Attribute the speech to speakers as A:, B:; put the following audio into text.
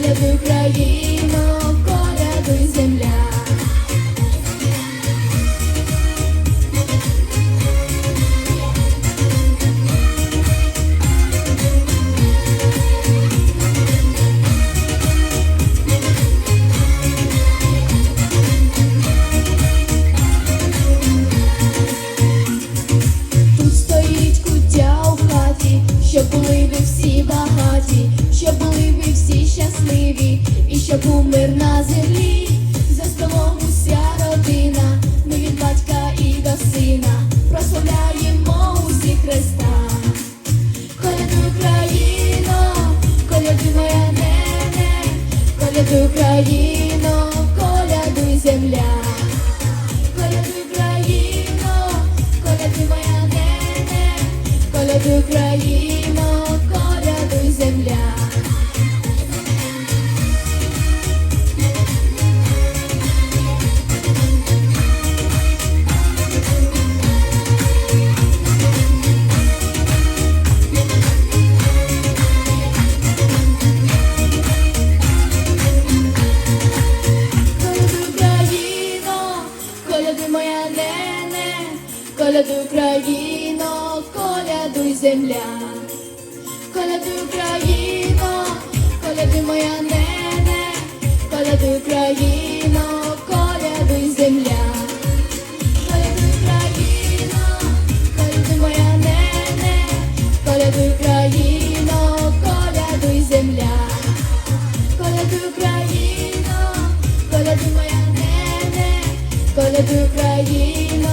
A: колядуй країно, щасливі, і щоб був на землі, за столом уся родина, ми від батька і до сина прославляємо усі Христа. Колядуй Україно, колядуй моя нене, колядуй Україно, колядуй земля. Колядуй Україно, колядуй моя нене, колядуй Україно, колядуй земля. Колядуй моя нене, колядуй Україно, колядуй земля. Колядуй Україно, колядуй моя нене, колядуй Україно, колядуй земля. Колядуй Україно, колядуй моя нене, колядуй Україно, колядуй земля. Колядуй Україно, Любити країну